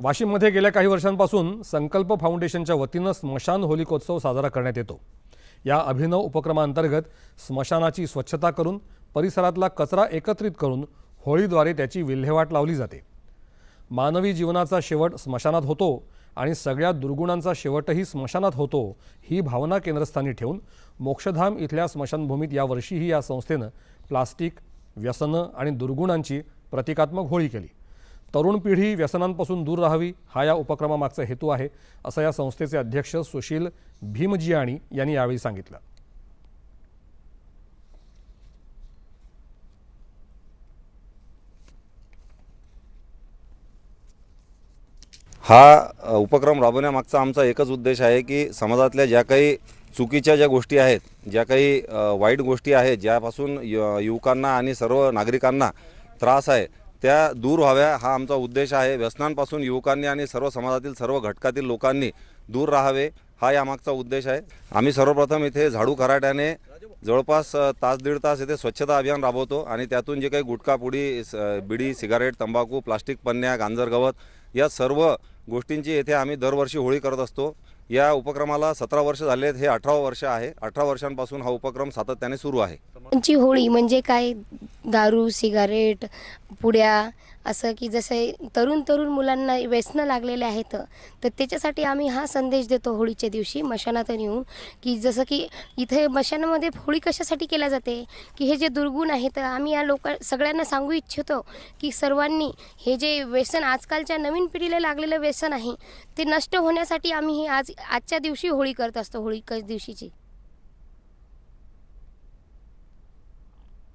वाशिममध्ये गेल्या काही वर्षांपासून संकल्प फाउंडेशनच्या वतीनं स्मशान होलिकोत्सव साजरा करण्यात येतो. या अभिनव उपक्रमांतर्गत स्मशानाची स्वच्छता करून परिसरातला कचरा एकत्रित करून होळीद्वारे त्याची विल्हेवाट लावली जाते. मानवी जीवनाचा शेवट स्मशानात होतो आणि सगळ्या दुर्गुणांचा शेवटही स्मशानात होतो ही भावना केंद्रस्थानी ठेवून मोक्षधाम इथल्या स्मशानभूमीत यावर्षीही या संस्थेनं प्लास्टिक व्यसनं आणि दुर्गुणांची प्रतिकात्मक होळी केली. तरुण पिढी व्यसनांपासून दूर राहावी हा या उपक्रमामागचा हेतू आहे असं या संस्थेचे अध्यक्ष सुशील भीमजियाणी यांनी यावेळी सांगितलं. हा उपक्रम राबवण्यामागचा आमचा एकच उद्देश आहे की समाजातल्या ज्या काही चुकीच्या ज्या गोष्टी आहेत ज्या काही वाईट गोष्टी आहेत ज्यापासून युवकांना आणि सर्व नागरिकांना त्रास आहे त्या दूर व्हाव्या हा आमचा उद्देश आहे. व्यसनांपासून युवकांनी आणि सर्व समाजातील सर्व घटकातील लोकांनी दूर राहावे हा यामागचा उद्देश आहे. आम्ही सर्वप्रथम इथे झाडू खराट्याने जवळपास तास दीड तास इथे स्वच्छता अभियान राबवतो आणि त्यातून जे काही गुटखा पुडी बिडी सिगारेट तंबाखू प्लास्टिक पन्न्या गांजर गवत या सर्व गोष्टींची येथे आम्ही दरवर्षी होळी करत असतो. या उपक्रमाला सतरा वर्ष झाले आहेत हे अठरा वर्ष आहे. अठरा वर्षांपासून हा उपक्रम सातत्याने सुरू आहे. त्यांची होळी म्हणजे काय? दारू सिगारेट पुड्या असं की जसे तरुण तरुण मुलांना व्यसनं लागलेले आहेत तर त्याच्यासाठी आम्ही हा संदेश देतो होळीच्या दिवशी मशानात येऊन की जसं की इथे मशानामध्ये होळी कशासाठी केल्या जाते की हे जे दुर्गुण आहेत आम्ही या लोक सगळ्यांना सांगू इच्छितो की सर्वांनी हे जे व्यसन आजकालच्या नवीन पिढीला लागलेलं व्यसन आहे ते नष्ट होण्यासाठी आम्ही हे आज आजच्या दिवशी होळी करत असतो होळीच्या दिवशीची.